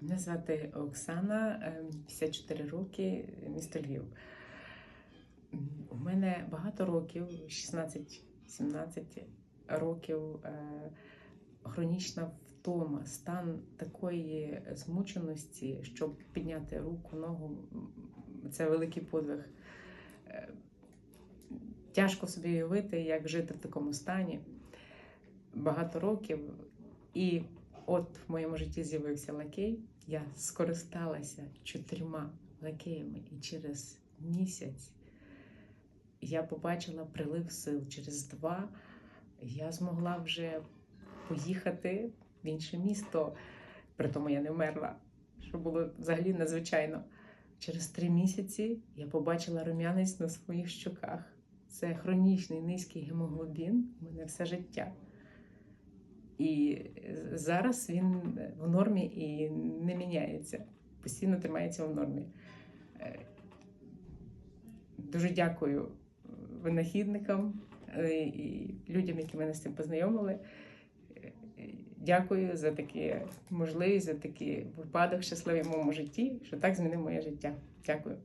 Мене звати Оксана, ем, 54 роки, місто Львів. У мене багато років, 16-17 років, е, хронічна втома, стан такої змученості, щоб підняти руку, ногу. Це великий подвиг. Е, Тяжко собі уявити, як жити в такому стані багато років. І от в моєму житті з'явився лакей. Я скористалася чотирма лакеями, і через місяць я побачила прилив сил. Через два я змогла вже поїхати в інше місто. При тому я не вмерла, що було взагалі надзвичайно. Через три місяці я побачила рум'янець на своїх щоках. Це хронічний низький гемоглобін у мене все життя. І зараз він в нормі і не міняється, постійно тримається в нормі. Е, Дуже дякую винахідникам е, і людям, які мене з цим познайомили. Е, Дякую за таку можливість, за такий випадок щасливий в моєму житті, що так змінив моє життя. Дякую.